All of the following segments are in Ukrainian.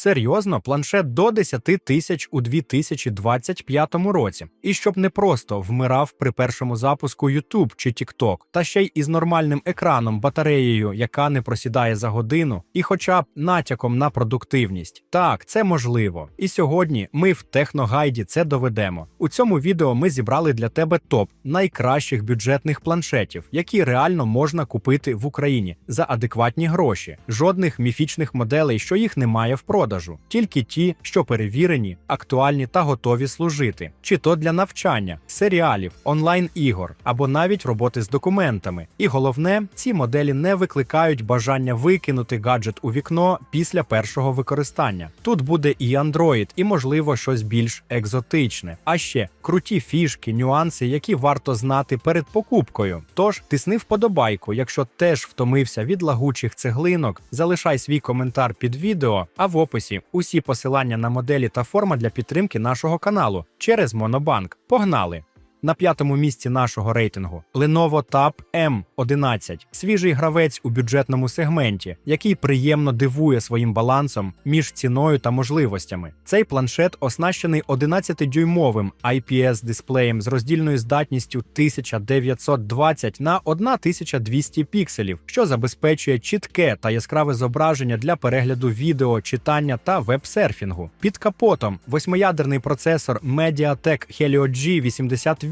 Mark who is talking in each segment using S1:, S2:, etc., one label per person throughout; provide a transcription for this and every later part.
S1: Серйозно, планшет до 10 тисяч у 2025 році. І щоб не просто вмирав при першому запуску YouTube чи TikTok, та ще й із нормальним екраном, батареєю, яка не просідає за годину, і хоча б натяком на продуктивність. Так, це можливо. І сьогодні ми в Техногайді це доведемо. У цьому відео ми зібрали для тебе топ найкращих бюджетних планшетів, які реально можна купити в Україні за адекватні гроші. Жодних міфічних моделей, що їх немає в продажу, тільки ті, що перевірені, актуальні та готові служити, чи то для навчання, серіалів, онлайн-ігор або навіть роботи з документами. І головне, ці моделі не викликають бажання викинути гаджет у вікно після першого використання. Тут буде і Android, і можливо щось більш екзотичне. А ще круті фішки, нюанси, які варто знати перед покупкою. Тож тисни вподобайку, якщо теж втомився від лагучих цеглинок, залишай свій коментар під відео, а в описі усі посилання на моделі та форма для підтримки нашого каналу через Монобанк. Погнали! На п'ятому місці нашого рейтингу Lenovo Tab M11 – свіжий гравець у бюджетному сегменті, який приємно дивує своїм балансом між ціною та можливостями. Цей планшет оснащений 11-дюймовим IPS-дисплеєм з роздільною здатністю 1920 на 1200 пікселів, що забезпечує чітке та яскраве зображення для перегляду відео, читання та веб-серфінгу. Під капотом восьмиядерний процесор MediaTek Helio G88,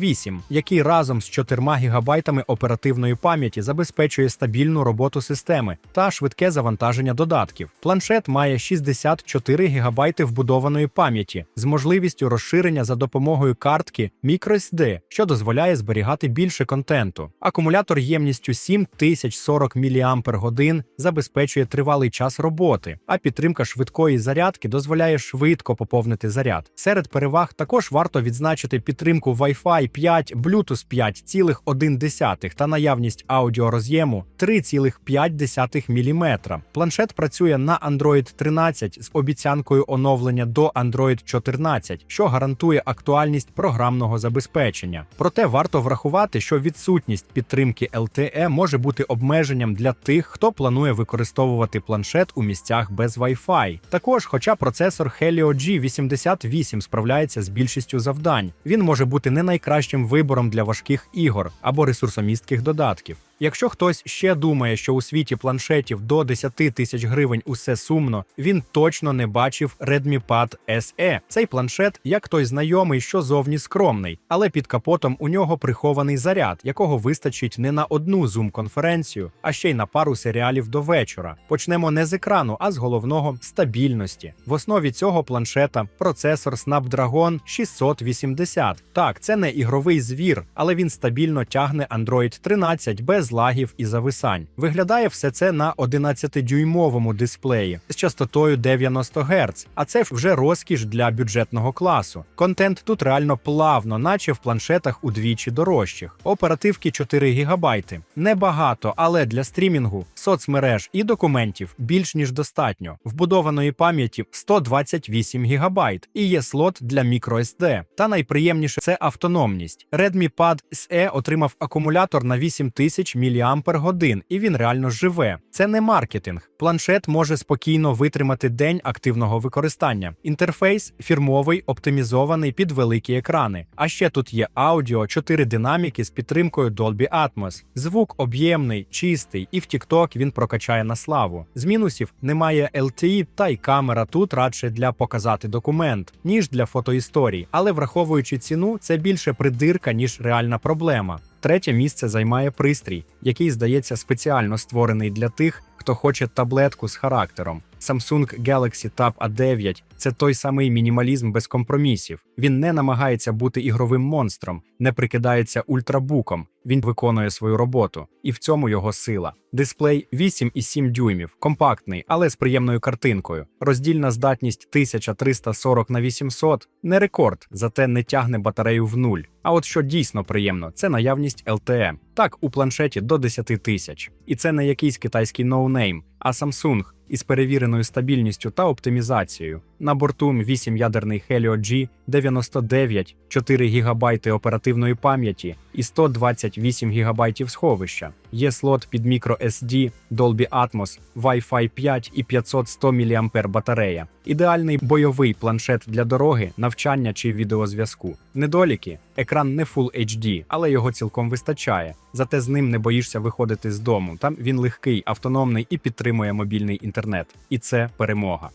S1: який разом з 4 ГБ оперативної пам'яті забезпечує стабільну роботу системи та швидке завантаження додатків. Планшет має 64 ГБ вбудованої пам'яті з можливістю розширення за допомогою картки microSD, що дозволяє зберігати більше контенту. Акумулятор ємністю 7040 мАч забезпечує тривалий час роботи, а підтримка швидкої зарядки дозволяє швидко поповнити заряд. Серед переваг також варто відзначити підтримку Wi-Fi 5, Bluetooth 5,1 та наявність аудіороз'єму 3,5 мм. Планшет працює на Android 13 з обіцянкою оновлення до Android 14, що гарантує актуальність програмного забезпечення. Проте варто врахувати, що відсутність підтримки LTE може бути обмеженням для тих, хто планує використовувати планшет у місцях без Wi-Fi. Також, хоча процесор Helio G88 справляється з більшістю завдань, він може бути не найкращим вибором для важких ігор або ресурсомістких додатків. Якщо хтось ще думає, що у світі планшетів до 10 тисяч гривень усе сумно, він точно не бачив Redmi Pad SE. Цей планшет, як той знайомий, що зовні скромний, але під капотом у нього прихований заряд, якого вистачить не на одну зум-конференцію, а ще й на пару серіалів до вечора. Почнемо не з екрану, а з головного стабільності. В основі цього планшета процесор Snapdragon 680. Так, це не ігровий звір, але він стабільно тягне Android 13 без лагів і зависань. Виглядає все це на 11-дюймовому дисплеї з частотою 90 Гц, а це вже розкіш для бюджетного класу. Контент тут реально плавно, наче в планшетах удвічі дорожчих. Оперативки 4 ГБ. Небагато, але для стрімінгу, соцмереж і документів більш ніж достатньо. Вбудованої пам'яті 128 ГБ і є слот для microSD. Та найприємніше це автономність. Redmi Pad SE отримав акумулятор на 8000 мАч, і він реально живе. Це не маркетинг. Планшет може спокійно витримати день активного використання. Інтерфейс фірмовий, оптимізований під великі екрани. А ще тут є аудіо, 4 динаміки з підтримкою Dolby Atmos. Звук об'ємний, чистий, і в TikTok він прокачає на славу. З мінусів немає LTE, та й камера тут радше для показати документ, ніж для фотоісторій. Але враховуючи ціну, це більше придирка, ніж реальна проблема. Третє місце займає пристрій, який здається спеціально створений для тих, хто хоче таблетку з характером. Samsung Galaxy Tab A9 це той самий мінімалізм без компромісів. Він не намагається бути ігровим монстром, не прикидається ультрабуком. Він виконує свою роботу, і в цьому його сила. Дисплей 8,7 дюймів, компактний, але з приємною картинкою. Роздільна здатність 1340 на 800 – не рекорд, зате не тягне батарею в нуль. А от що дійсно приємно, це наявність LTE. Так, у планшеті до 10 тисяч. І це не якийсь китайський ноунейм, а Samsung із перевіреною стабільністю та оптимізацією. На борту 8-ядерний Helio G99, 4 ГБ оперативної пам'яті і 128 ГБ сховища. Є слот під microSD, Dolby Atmos, Wi-Fi 5 і 500-100 мАh батарея. Ідеальний бойовий планшет для дороги, навчання чи відеозв'язку. Недоліки екран не Full HD, але його цілком вистачає. Зате з ним не боїшся виходити з дому. Там він легкий, автономний і підтримує мобільний інтернет. І це перемога.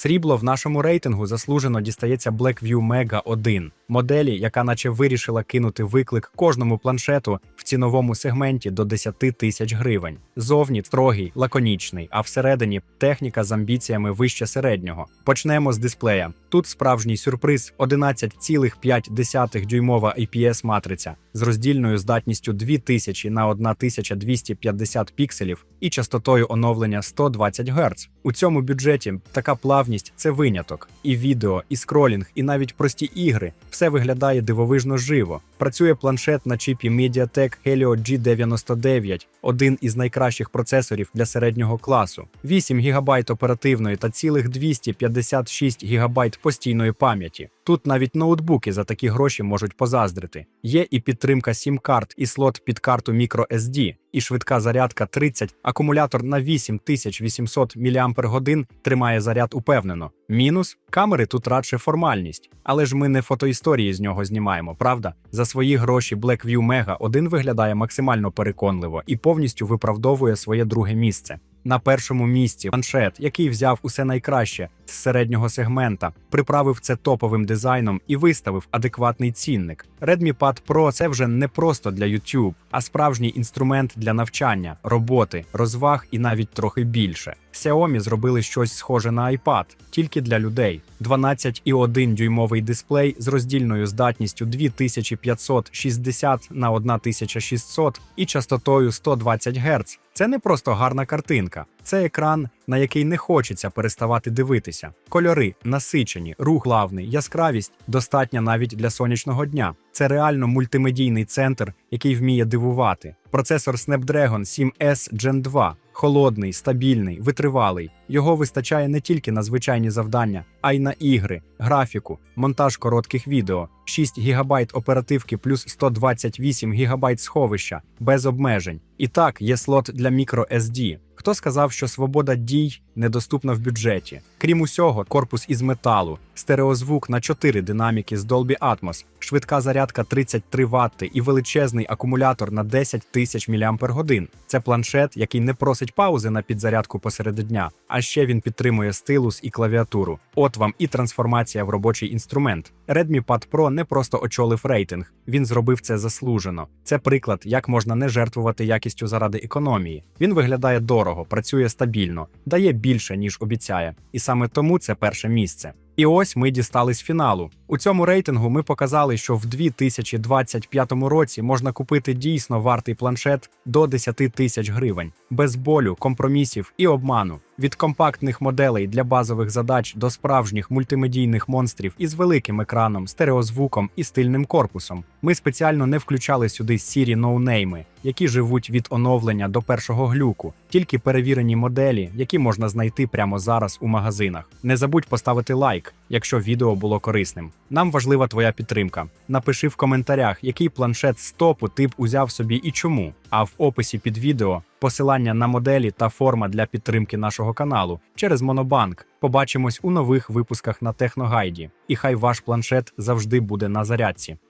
S1: Срібло в нашому рейтингу заслужено дістається Blackview Mega 1, моделі, яка наче вирішила кинути виклик кожному планшету в ціновому сегменті до 10 тисяч гривень. Зовні строгий, лаконічний, а всередині техніка з амбіціями вище середнього. Почнемо з дисплея. Тут справжній сюрприз 11,5 дюймова IPS матриця з роздільною здатністю 2000 на 1250 пікселів і частотою оновлення 120 Гц. У цьому бюджеті така плавність це виняток. І відео, і скролінг, і навіть прості ігри все виглядає дивовижно живо. Працює планшет на чіпі MediaTek Helio G99, один із найкращих процесорів для середнього класу, 8 ГБ оперативної та цілих 256 ГБ постійної пам'яті. Тут навіть ноутбуки за такі гроші можуть позаздрити. Є і підтримка SIM-карт, і слот під карту microSD, і швидка зарядка 30, акумулятор на 8800 мАч тримає заряд упевнено. Мінус камери тут радше формальність, але ж ми не фотоісторії з нього знімаємо, правда? За свої гроші Blackview Mega 1 виглядає максимально переконливо і повністю виправдовує своє друге місце. На першому місці планшет, який взяв усе найкраще середнього сегмента, приправив це топовим дизайном і виставив адекватний цінник. Redmi Pad Pro – це вже не просто для YouTube, а справжній інструмент для навчання, роботи, розваг і навіть трохи більше. Xiaomi зробили щось схоже на iPad, тільки для людей. 12,1 дюймовий дисплей з роздільною здатністю 2560 на 1600 і частотою 120 Гц. Це не просто гарна картинка, це екран, на який не хочеться переставати дивитися. Кольори насичені, рух главний, яскравість достатня навіть для сонячного дня. Це реально мультимедійний центр, який вміє дивувати. Процесор Snapdragon 7S Gen 2 холодний, стабільний, витривалий. Його вистачає не тільки на звичайні завдання, а й на ігри, графіку, монтаж коротких відео, 6 ГБ оперативки плюс 128 ГБ сховища без обмежень. І так, є слот для microSD. Хто сказав, що свобода дій недоступна в бюджеті? Крім усього, корпус із металу, стереозвук на 4 динаміки з Dolby Atmos, швидка зарядка 33 Вт і величезний акумулятор на 10 тисяч мАч. Це планшет, який не просить паузи на підзарядку посеред дня, а ще він підтримує стилус і клавіатуру. От вам і трансформація в робочий інструмент. Redmi Pad Pro не просто очолив рейтинг, він зробив це заслужено. Це приклад, як можна не жертвувати якістю заради економії. Він виглядає дорого, працює стабільно, дає більше ніж обіцяє, і саме тому це перше місце. І ось ми дістались фіналу. У цьому рейтингу ми показали, що в 2025 році можна купити дійсно вартий планшет до 10 тисяч гривень, без болю, компромісів і обману. Від компактних моделей для базових задач до справжніх мультимедійних монстрів із великим екраном, стереозвуком і стильним корпусом. Ми спеціально не включали сюди сірі ноунейми, які живуть від оновлення до першого глюку, тільки перевірені моделі, які можна знайти прямо зараз у магазинах. Не забудь поставити лайк, якщо відео було корисним. Нам важлива твоя підтримка. Напиши в коментарях, який планшет стопу ти б узяв собі і чому. А в описі під відео посилання на моделі та форма для підтримки нашого каналу через Монобанк. Побачимось у нових випусках на Техногайді. І хай ваш планшет завжди буде на зарядці.